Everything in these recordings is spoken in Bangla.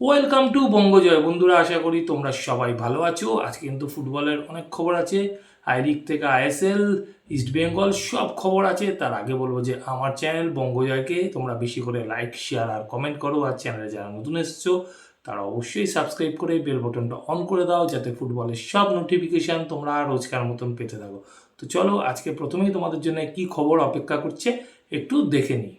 ওয়েলকাম টু বঙ্গজয় বন্ধুরা, আশা করি তোমরা সবাই ভালো আছো। আজকে কিন্তু ফুটবলের অনেক খবর আছে। আই লিগ থেকে আইএসএল ইস্ট বেঙ্গল সব খবর আছে। তার আগে বলব যে আমার চ্যানেল বঙ্গজয়কে তোমরা বেশি করে লাইক শেয়ার আর কমেন্ট করো। আর চ্যানেলে যারা নতুন এসেছ, তারা অবশ্যই সাবস্ক্রাইব করে বেল বটনটা অন করে দাও, যাতে ফুটবলের সব নোটিফিকেশান তোমরা রোজকার মতন পেতে থাকো। তো চলো, আজকে প্রথমেই তোমাদের জন্য কি খবর অপেক্ষা করছে, একটু দেখে নিই।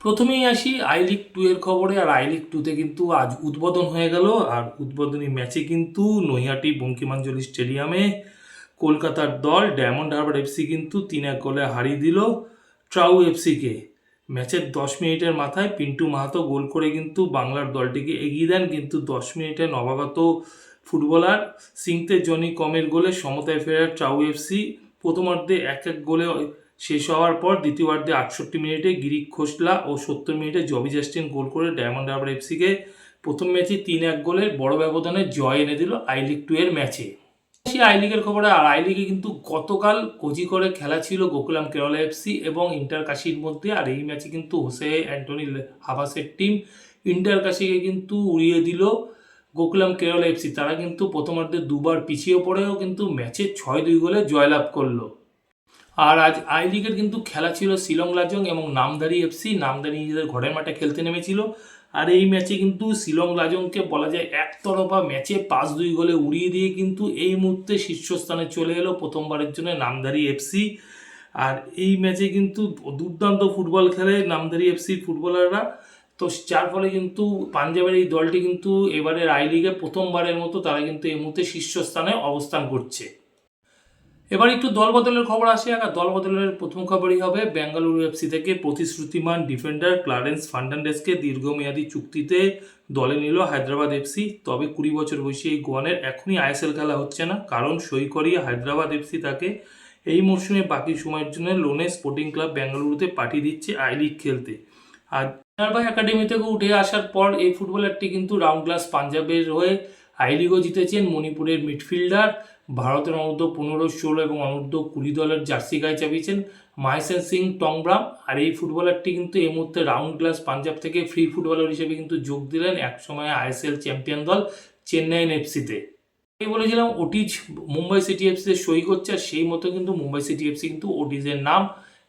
প্রথমেই আসি আই লিগ টু এর খবরে, আর আই লিগ টুতে কিন্তু আজ উদ্বোধন হয়ে গেল। আর উদ্বোধনী ম্যাচে কিন্তু নৈহাটি বঙ্কিমাঞ্জলি স্টেডিয়ামে কলকাতার দল ডায়মন্ড হারবার এফসি কিন্তু তিন এক গোলে হারিয়ে দিল ট্রাউ এফসিকে ম্যাচের দশ মিনিটের মাথায় পিন্টু মাহাতো গোল করে কিন্তু বাংলার দলটিকে এগিয়ে দেন। কিন্তু দশ মিনিটে নবাগত ফুটবলার সিংতে জনি কমের গোলে সমতায় ফেরার ট্রাউ এফসি প্রথমার্ধে এক এক গোলে শেষ হওয়ার পর দ্বিতীয়ার্ধে আটষট্টি মিনিটে গিরিক খোসলা ও সত্তর মিনিটে জবি জাস্টিন গোল করে ডায়মন্ড হারবার এফসিকে প্রথম ম্যাচে তিন এক গোলের বড় ব্যবধানে জয় এনে দিল আই লিগ টু এর ম্যাচে। সেই আই লিগের খবরে আর আই লিগে কিন্তু গতকাল কোচি করে খেলা ছিল গোকুলাম কেরলা এফসি এবং ইন্টার কাশির মধ্যে, আর এই ম্যাচে কিন্তু হোসে অ্যান্টনি হাবাসের টিম ইন্টার কাশিকে কিন্তু উড়িয়ে দিল গোকুলাম কেরলা এফসি। তারা কিন্তু প্রথমার্ধে দুবার পিছিয়ে পড়েও কিন্তু ম্যাচে ছয় দুই গোলে জয়লাভ করল। আর আজ আই লিগের কিন্তু খেলা ছিল শিলং, লাজং এবং নামদারি এফসি। নামদারি নিজেদের ঘরের মাঠে খেলতে নেমেছিল। আর এই ম্যাচে কিন্তু শিলং, লাজংকে বলা যায় একতরফা ম্যাচে পাঁচ দুই গোলে উড়িয়ে দিয়ে কিন্তু এই মুহূর্তে শীর্ষস্থানে চলে এলো প্রথমবারের জন্য নামদারি এফসি। আর এই ম্যাচে কিন্তু দুর্দান্ত ফুটবল খেলে নামদারি এফসির ফুটবলাররা। তো যার ফলে কিন্তু পাঞ্জাবের এই দলটি কিন্তু এবারের আই লিগে প্রথমবারের মতো তারা কিন্তু এই মুহূর্তে শীর্ষস্থানে অবস্থান করছে। এবার একটু দল বদলের খবর আসে আর দল বদলের প্রথম খবরই হবে। বেঙ্গালুরু এফসি থেকে প্রতিশ্রুতিমান ডিফেন্ডার ক্লারেন্স ফার্নান্ডেসকে দীর্ঘমেয়াদী চুক্তিতে দলে নিল হায়দ্রাবাদ এফসি তবে কুড়ি বছর বয়সী এই গোয়ানের এখনই আইএসএল খেলা হচ্ছে না। কারণ সই করিয়ে হায়দ্রাবাদ এফসি তাকে এই মরশুমে বাকি সময়ের জন্য লোনে স্পোর্টিং ক্লাব বেঙ্গালুরুতে পাঠিয়ে দিচ্ছে আই লিগ খেলতে। আর ভাই একাডেমি থেকে উঠে আসার পর এই ফুটবলারটি কিন্তু রাউন্ড ক্লাস পাঞ্জাবের হয়ে আই লিগও জিতেছেন মণিপুরের মিডফিল্ডার ভারতের অনূর্ধ্ব পনেরো, ষোলো এবং অনূর্ধ্ব কুড়ি দলের জার্সি গায়ে চাপিয়েছেন মাইসেন সিং টংব্রাম। আর এই ফুটবলারটি কিন্তু এই মুহূর্তে রাউন্ড ক্লাস পাঞ্জাব থেকে ফ্রি ফুটবলার হিসেবে কিন্তু যোগ দিলেন এক সময় আইএসএল চ্যাম্পিয়ন দল চেন্নাইন এফসিতে এই বলেছিলাম ওটিজ মুম্বাই সিটি এফসিতে সই করছে আর সেই মতো কিন্তু মুম্বাই সিটি এফসি কিন্তু ওটিজের নাম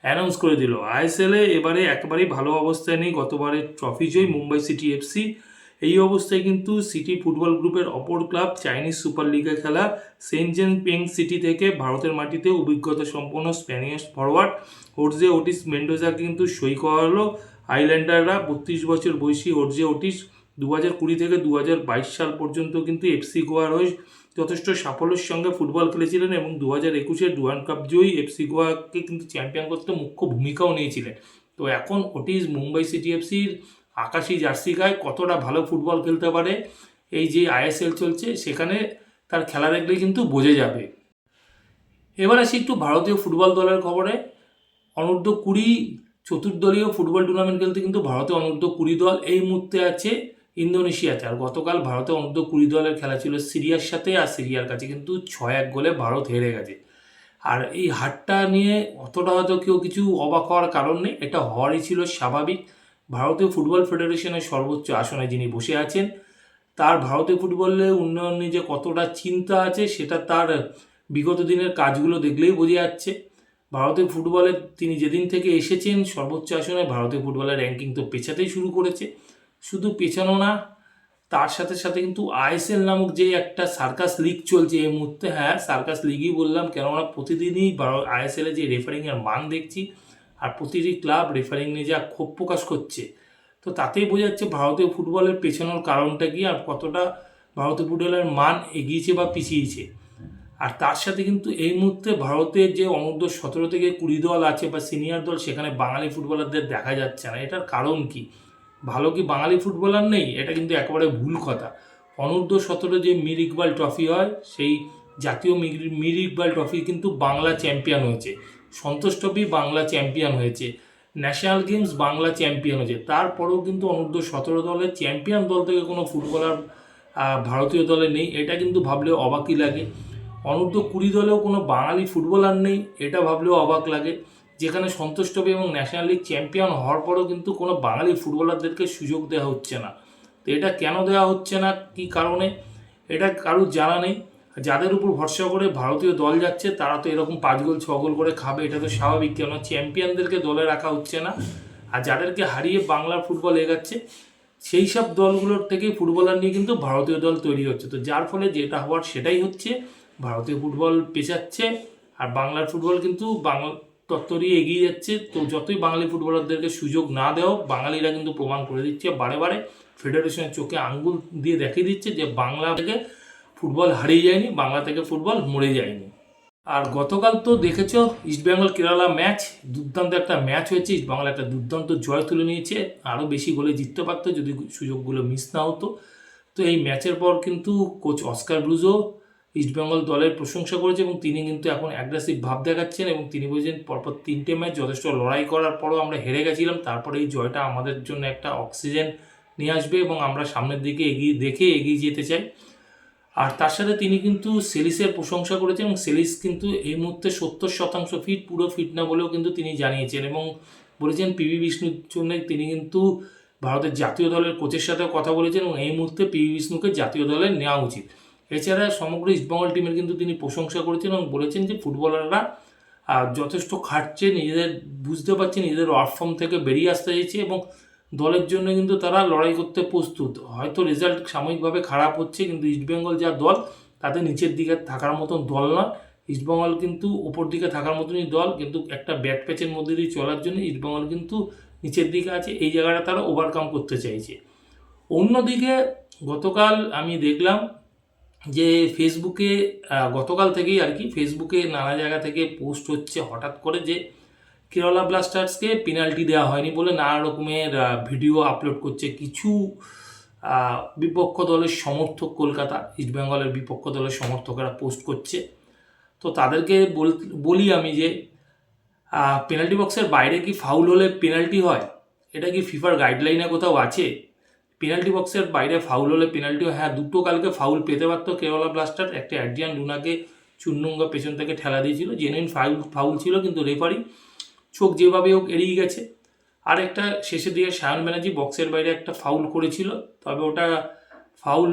অ্যানাউন্স করে দিল। আইএসএলে এবারে একেবারেই ভালো অবস্থায় নেই। গতবারের ট্রফি জয়ী মুম্বাই সিটি এফসি এই অবস্থায় কিন্তু সিটি ফুটবল গ্রুপের অপর ক্লাব চাইনিজ সুপার লিগে খেলা সেনজেন পেং সিটি থেকে ভারতের মাটিতে অভিজ্ঞতা সম্পন্ন স্প্যানিশ ফরওয়ার্ড ওরজে ওটিস মেন্ডোজাকে কিন্তু সই করা হলো আইল্যান্ডাররা। বত্রিশ বছর বয়সী ওরজে ওটিস দু হাজার কুড়ি থেকে দু হাজার বাইশ সাল পর্যন্ত কিন্তু এফসি গোয়ার হয়ে যথেষ্ট সাফল্যের সঙ্গে ফুটবল খেলেছিলেন এবং দু হাজার একুশে ডুয়ান কাপ জয়ী এফসি গোয়াকে কিন্তু চ্যাম্পিয়ন করতে মুখ্য ভূমিকাও নিয়েছিলেন। তো এখন ওটিস মুম্বাই সিটি এফসির আকাশি জার্সি গায়ে কতটা ভালো ফুটবল খেলতে পারে, এই যে আইএসএল চলছে, সেখানে তার খেলা দেখলে কিন্তু বোঝা যাবে। এবার আসি একটু ভারতীয় ফুটবল দলের খবরে। অনূর্ধ্ব কুড়ি চতুর্দলীয় ফুটবল টুর্নামেন্ট খেলতে কিন্তু ভারতে অনূর্ধ্ব কুড়ি দল এই মুহূর্তে আছে ইন্দোনেশিয়াতে। আর গতকাল ভারতে অনূর্ধ্ব কুড়ি দলের খেলা ছিল সিরিয়ার সাথে, আর সিরিয়ার কাছে কিন্তু ছয় এক গোলে ভারত হেরে গেছে। আর এই হারটা নিয়ে অতটা হয়তো কেউ কিছু অবাক হওয়ার কারণ নেই, এটা হওয়ারই ছিল স্বাভাবিক। ভারতীয় ফুটবল ফেডারেশনের সর্বোচ্চ আসনে যিনি বসে আছেন, তার ভারতীয় ফুটবলে উন্নয়ন নিয়ে যে কতটা চিন্তা আছে, সেটা তার বিগত দিনের কাজগুলো দেখলেই বোঝা যাচ্ছে। ভারতীয় ফুটবলে তিনি যেদিন থেকে এসেছেন, সর্বোচ্চ আসনে ভারতীয় ফুটবলের র্যাঙ্কিং তো পেছাতেই শুরু করেছে। শুধু পেছানো না, তার সাথে সাথে কিন্তু আইএসএল নামক যে একটা সার্কাস লিগ চলছে এই মুহূর্তে হ্যাঁ সার্কাস লিগই বললাম, কেননা প্রতিদিনই আইএসএলে যে রেফারিংয়ের মান দেখছি আর প্রতিটি ক্লাব রেফারিং নিয়ে যা ক্ষোভ প্রকাশ করছে, তো তাতেই বোঝা যাচ্ছে ভারতীয় ফুটবলের পেছানোর কারণটা কি আর কতটা ভারতীয় ফুটবলের মান এগিয়েছে বা পিছিয়েছে। আর তার সাথে কিন্তু এই মুহূর্তে ভারতের যে অনূর্ধ্ব সতেরো থেকে কুড়ি দল আছে বা সিনিয়র দল, সেখানে বাঙালি ফুটবলারদের দেখা যাচ্ছে না। এটার কারণ কি? ভালো কি বাঙালি ফুটবলার নেই? এটা কিন্তু একেবারে ভুল কথা। অনূর্ধ্ব সতেরো যে মির ইকবাল ট্রফি হয়, সেই জাতীয় মির ইকবাল ট্রফি কিন্তু বাংলা চ্যাম্পিয়ন হয়েছে। সন্তোষ ট্রফি বাংলা চ্যাম্পিয়ন হয়েছে। ন্যাশনাল গেমস বাংলা চ্যাম্পিয়ন হয়েছে। তারপরেও কিন্তু অনূর্ধ্ব সতেরো দলের চ্যাম্পিয়ন দল থেকে কোনো ফুটবলার ভারতীয় দলে নেই। এটা কিন্তু ভাবলেও অবাকই লাগে। অনূর্ধ্ব কুড়ি দলেও কোনো বাঙালি ফুটবলার নেই, এটা ভাবলেও অবাক লাগে। যেখানে সন্তোষ ট্রফি এবং ন্যাশনাল লিগ চ্যাম্পিয়ন হওয়ার পরেও কিন্তু কোনো বাঙালি ফুটবলারদেরকে সুযোগ দেওয়া হচ্ছে না। তো এটা কেন দেওয়া হচ্ছে না? কি কারণে? এটা কারুর জানা নেই। যাদের উপর ভরসা করে ভারতীয় দল যাচ্ছে, তারা তো এরকম পাঁচ গোল, ছ গোল করে খাবে, এটা তো স্বাভাবিক। কেন চ্যাম্পিয়নদেরকে দলে রাখা হচ্ছে না। আর যাদেরকে হারিয়ে বাংলার ফুটবল এগাচ্ছে, সেই সব দলগুলোর থেকে ফুটবলার নিয়ে কিন্তু ভারতীয় দল তৈরি হচ্ছে। তো যার ফলে যেটা হওয়ার সেটাই হচ্ছে, ভারতীয় ফুটবল পেছাচ্ছে আর বাংলার ফুটবল কিন্তু বাংলা তত্ত্বরই এগিয়ে যাচ্ছে। তো যতই বাঙালি ফুটবলারদেরকে সুযোগ না দেওয়া বাঙালিরা কিন্তু প্রমাণ করে দিচ্ছে, বারে বারে ফেডারেশনের চোখে আঙ্গুল দিয়ে দেখিয়ে দিচ্ছে যে বাংলা থেকে ফুটবল হারিয়ে যায়নি, বাংলা থেকে ফুটবল মরে যায়নি। আর গতকাল তো দেখেছ ইস্টবেঙ্গল কেরালা ম্যাচ দুর্দান্ত একটা ম্যাচ হয়েছে ইস্টবেঙ্গল একটা দুর্দান্ত জয় তুলে নিয়েছে, আরও বেশি গোলে জিততে পারতো, যদি সুযোগগুলো মিস না হতো। তো এই ম্যাচের পর কিন্তু কোচ অস্কার ব্লুজো ইস্টবেঙ্গল দলের প্রশংসা করেছে এবং তিনি কিন্তু এখন অ্যাগ্রেসিভ ভাব দেখাচ্ছেন এবং তিনি বলছেন, পরপর তিনটে ম্যাচ যথেষ্ট লড়াই করার পরও আমরা হেরে গেছিলাম, তারপরে এই জয়টা আমাদের জন্য একটা অক্সিজেন নিয়ে আসবে এবং আমরা সামনের দিকে এগিয়ে, দেখে এগিয়ে যেতে চাই। আর তার সাথে তিনি কিন্তু সেলিসের প্রশংসা করেছেন এবং সেলিস কিন্তু এই মুহূর্তে সত্তর শতাংশ ফিট পুরো ফিট না বলেও কিন্তু তিনি জানিয়েছেন এবং বলেছেন পিভি বিষ্ণুর জন্য তিনি কিন্তু ভারতের জাতীয় দলের কোচের সাথেও কথা বলেছেন এবং এই মুহূর্তে পিভি বিষ্ণুকে জাতীয় দলে নেওয়া উচিত। এছাড়া সমগ্র ইস্টবেঙ্গল টিমের কিন্তু তিনি প্রশংসা করেছেন এবং বলেছেন যে ফুটবলাররা যথেষ্ট খাটছে, নিজেদের বুঝতে পারছে, নিজেদের ওয়ার্কফর্ম থেকে বেরিয়ে আসতে চাইছে এবং দলের জন্য কিন্তু তারা লড়াই করতে প্রস্তুত। হয়তো রেজাল্ট সাময়িকভাবে খারাপ হচ্ছে, কিন্তু ইস্টবেঙ্গল যা দল, তাতে নিচের দিকে থাকার মতন দল না। ইস্টবেঙ্গল কিন্তু উপর দিকে থাকার মতনই দল, কিন্তু একটা ব্যাট প্যাচের মধ্যে দিয়ে চলার জন্য ইস্টবেঙ্গল কিন্তু নিচের দিকে আছে। এই জায়গাটা তারা ওভারকাম করতে চাইছে। অন্যদিকে গতকাল আমি দেখলাম যে ফেসবুকে গতকাল থেকেই আর কি ফেসবুকে নানা জায়গা থেকে পোস্ট হচ্ছে। হঠাৎ করে যে কেরালা ব্লাস্টার্সকে পেনাল্টি দেওয়া হয়নি বলে নানা রকমের ভিডিও আপলোড করছে। কিছু বিপক্ষ দলের সমর্থক কলকাতা ইস্টবেঙ্গলের বিপক্ষ দলের সমর্থকেরা পোস্ট করছে। তো তাদেরকে বলি আমি যে পেনাল্টি বক্সের বাইরে কি ফাউল হলে পেনাল্টি হয়? এটা কি ফিফার গাইডলাইনে কোথাও আছে? পেনাল্টি বক্সের বাইরে ফাউল হলে পেনাল্টি হয়? হ্যাঁ দুটো কালকে ফাউল পেতে পারতো কেরালা ব্লাস্টার একটা অ্যাডজিয়ান লুনাকে চুন্নুঙ্গা পেছন থেকে ঠেলা দিয়েছিল। জেনুইন ফাউল ফাউল ছিল কিন্তু রেফারি চোখ যেভাবে হোক এড়িয়ে গেছে। আর একটা শেষের দিকে সায়ন ব্যানার্জি বক্সের বাইরে একটা ফাউল করেছিল। তবে ওটা ফাউল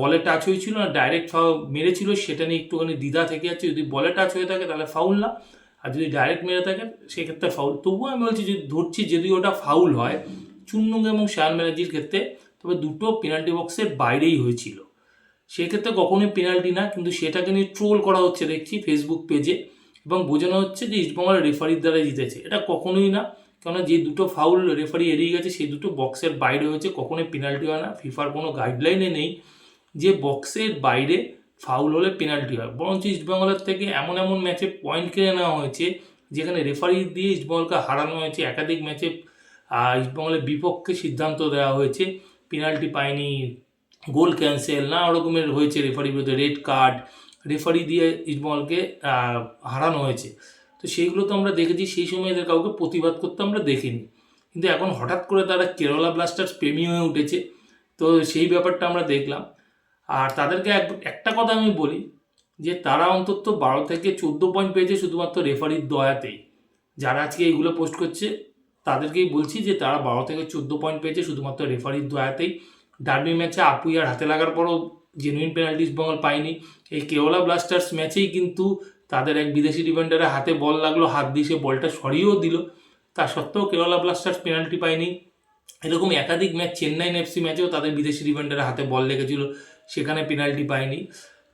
বলে টাচ হয়েছিল না ডাইরেক্ট ফাউল মেরেছিল, সেটা নিয়ে একটুখানি দ্বিধা থেকে যাচ্ছে। যদি বলে টাচ হয়ে থাকে, তাহলে ফাউল না। আর যদি ডাইরেক্ট মেরে থাকে, সেক্ষেত্রে ফাউল তবুও আমি বলছি যদি ধরছি যদি ওটা ফাউল হয়, চুন্নুং এবং শায়ান ব্যানার্জির ক্ষেত্রে, তবে দুটো পেনাল্টি বক্সের বাইরেই হয়েছিল। সেক্ষেত্রে কখনোই পেনাল্টি না, কিন্তু সেটাকে নিয়ে ট্রোল করা হচ্ছে, দেখছি ফেসবুক পেজে এবং বোঝানো হচ্ছে যে ইস্টবেঙ্গল রেফারির দ্বারা জিতেছে। এটা কখনোই না, কেননা যে দুটো ফাউল রেফারি এড়িয়ে গেছে, সেই দুটো বক্সের বাইরে হয়েছে। কখনোই পেনাল্টি হয় না। ফিফার কোনো গাইডলাইনে নেই যে বক্সের বাইরে ফাউল হলে পেনাল্টি হয়। বরঞ্চ ইস্টবেঙ্গলের থেকে এমন এমন ম্যাচে পয়েন্ট কিনে নেওয়া হয়েছে, যেখানে রেফারি দিয়ে ইস্টবেঙ্গলকে হারানো হয়েছে। একাধিক ম্যাচে ইস্টবেঙ্গলের বিপক্ষে সিদ্ধান্ত দেওয়া হয়েছে। পেনাল্টি পায়নি গোল ক্যান্সেল না রকমের হয়েছে রেফারির বিরুদ্ধে রেড কার্ড রেফারি দিয়ে আহ, হারানো হয়েছে। তো সেইগুলো তো আমরা দেখেছি সেই সময় এদের কাউকে প্রতিবাদ করতে আমরা দেখিনি। কিন্তু এখন হঠাৎ করে তারা কেরালা ব্লাস্টার্স প্রেমী হয়ে উঠেছে তো সেই ব্যাপারটা আমরা দেখলাম। আর তাদেরকে এক- একটা কথা আমি বলি যে তারা অন্তত বারো থেকে চোদ্দ পয়েন্ট পেয়েছে শুধুমাত্র রেফারির দয়াতেই। যারা আজকে এইগুলো পোস্ট করছে তাদেরকেই বলছি যে তারা বারো থেকে চোদ্দ পয়েন্ট পেয়েছে শুধুমাত্র রেফারির দয়াতেই। ডার্বি ম্যাচে আপুই আর হাতে লাগার পরও জেনুইন পেনাল্টিস বেঙ্গল পায়নি এই কেওলা ব্লাস্টার্স ম্যাচেই কিন্তু তাদের এক বিদেশি ডিফেন্ডারের হাতে বল লাগল হাত দিয়ে সে বলটা সরিয়েও দিল। তা সত্ত্বেও কেরালা ব্লাস্টার্স পেনাল্টি পায়নি। এরকম একাধিক ম্যাচ চেন্নাইন এফসি ম্যাচেও তাদের বিদেশি ডিফেন্ডারের হাতে বল লেগেছিল সেখানে পেনাল্টি পায়নি।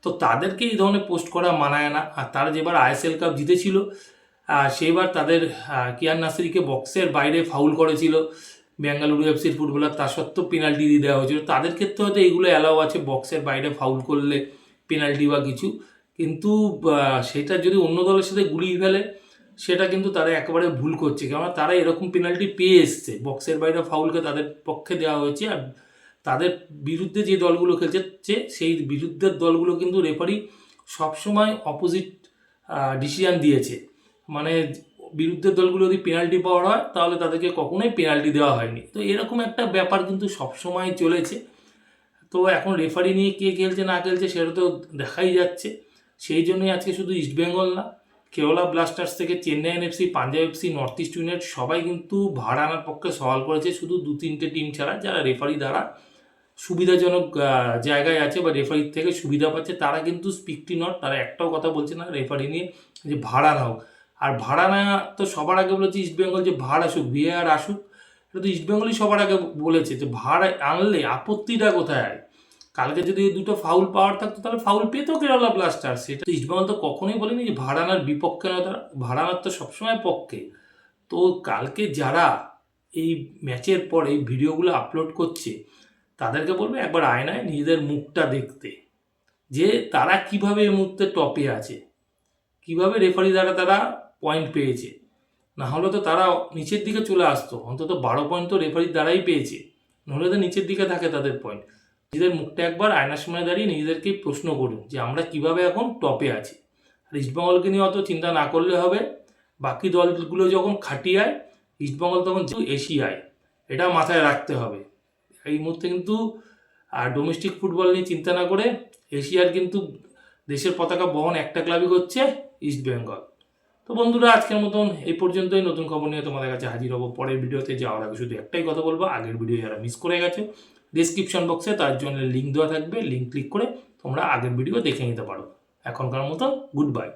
তো তাদেরকে এই ধরনের পোস্ট করা মানায় না। আর তারা যেবার আইএসএল কাপ জিতেছিল আহ, সেইবার তাদের কিয়ান নাসিরিকে বক্সের বাইরে ফাউল করেছিল। বেঙ্গালুরু এফসির ফুটবলার, তা সত্ত্বেও পেনাল্টি দিয়ে দেওয়া হয়েছিল। তাদের ক্ষেত্রে হয়তো এগুলো অ্যালাউ আছে বক্সের বাইরে ফাউল করলে পেনাল্টি বা কিছু। কিন্তু সেটা যদি অন্য দলের সাথে গুলিয়ে ফেলে, সেটা কিন্তু তারা একেবারে ভুল করছে। কেননা তারা এরকম পেনাল্টি পেয়ে এসছে। বক্সের বাইরে ফাউলকে তাদের পক্ষে দেওয়া হয়েছে। আর তাদের বিরুদ্ধে যে দলগুলো খেলছে, সেই বিরুদ্ধের দলগুলো কিন্তু রেফারি সবসময় অপোজিট ডিসিশন দিয়েছে। মানে বিরুদ্ধের দলগুলো যদি পেনাল্টি পাওয়ার হয়, তাহলে তাদেরকে কখনোই পেনাল্টি দেওয়া হয়নি। তো এরকম একটা ব্যাপার কিন্তু সবসময় চলেছে। তো এখন রেফারি নিয়ে কে খেলছে, না খেলছে, সেটা তো দেখাই যাচ্ছে। সেই জন্যই আজকে শুধু ইস্টবেঙ্গল না কেওলা ব্লাস্টার্স থেকে Chennaiyin FC Punjab FC North East United সবাই কিন্তু ভাড়া আনার পক্ষে সওয়াল করেছে। শুধু দু তিনটে টিম ছাড়া যারা রেফারি দ্বারা সুবিধাজনক জায়গায় আছে বা রেফারির থেকে সুবিধা পাচ্ছে, তারা কিন্তু স্পিকটি নট তারা একটাও কথা বলছে না রেফারি নিয়ে যে ভাড়া নাও। আর ভাড়া না, তো সবার আগে বলেছে ইস্টবেঙ্গল যে ভাড় আসুক বিয়ে আর আসুক, এটা তো ইস্টবেঙ্গলই সবার আগে বলেছে যে ভাড় আনলে আপত্তিটা কোথায়? কালকে যদি দুটো ফাউল পাওয়ার থাকতো, তাহলে ফাউল পেত কেরালা ব্লাস্টার সেটা ইস্টবেঙ্গল তো কখনোই বলেনি যে ভাড়ানার বিপক্ষে নয়, তারা ভাড়ানার তো সবসময় পক্ষে। তো কালকে যারা এই ম্যাচের পর এই ভিডিওগুলো আপলোড করছে, তাদেরকে বলবে একবার আয়নায় নিজেদের মুখটা দেখতে। যে তারা কীভাবে এই মুহূর্তে টপে আছে, কীভাবে রেফারি দ্বারা তারা পয়েন্ট পেয়েছে। না হলে তো তারা নিচের দিকে চলে আসতো, অন্তত বারো পয়েন্ট তো রেফারির দ্বারাই পেয়েছে। নাহলে তো নিচের দিকে থাকে তাদের পয়েন্ট নিজেদের মুখটা একবার আয়নার সময় দাঁড়িয়ে নিজেদেরকে প্রশ্ন করুন যে আমরা কীভাবে এখন টপে আছি। আর ইস্টবেঙ্গলকে নিয়ে অত চিন্তা না করলে হবে। বাকি দলগুলো যখন খাটিয়ায় ইস্টবেঙ্গল তখন এশিয়ায়, এটা মাথায় রাখতে হবে। এই মুহূর্তে কিন্তু আর ডোমেস্টিক ফুটবল নিয়ে চিন্তা না করে, এশিয়ার কিন্তু দেশের পতাকা বহন একটা ক্লাবই হচ্ছে ইস্ট বেঙ্গল তো বন্ধুরা, আজকের মতন এই পর্যন্তই। নতুন খবর নিয়ে তোমাদের কাছে হাজির হব পরের ভিডিওতে। যাওয়ার আগে শুধু একটাই কথা বলব, আগের ভিডিও যারা মিস করে গেছে ডিসক্রিপশন বক্সে তার জন্য লিঙ্ক দেওয়া থাকবে। লিঙ্ক ক্লিক করে তোমরা আগের ভিডিও দেখে নিতে পারো। এখনকার মতো গুড বাই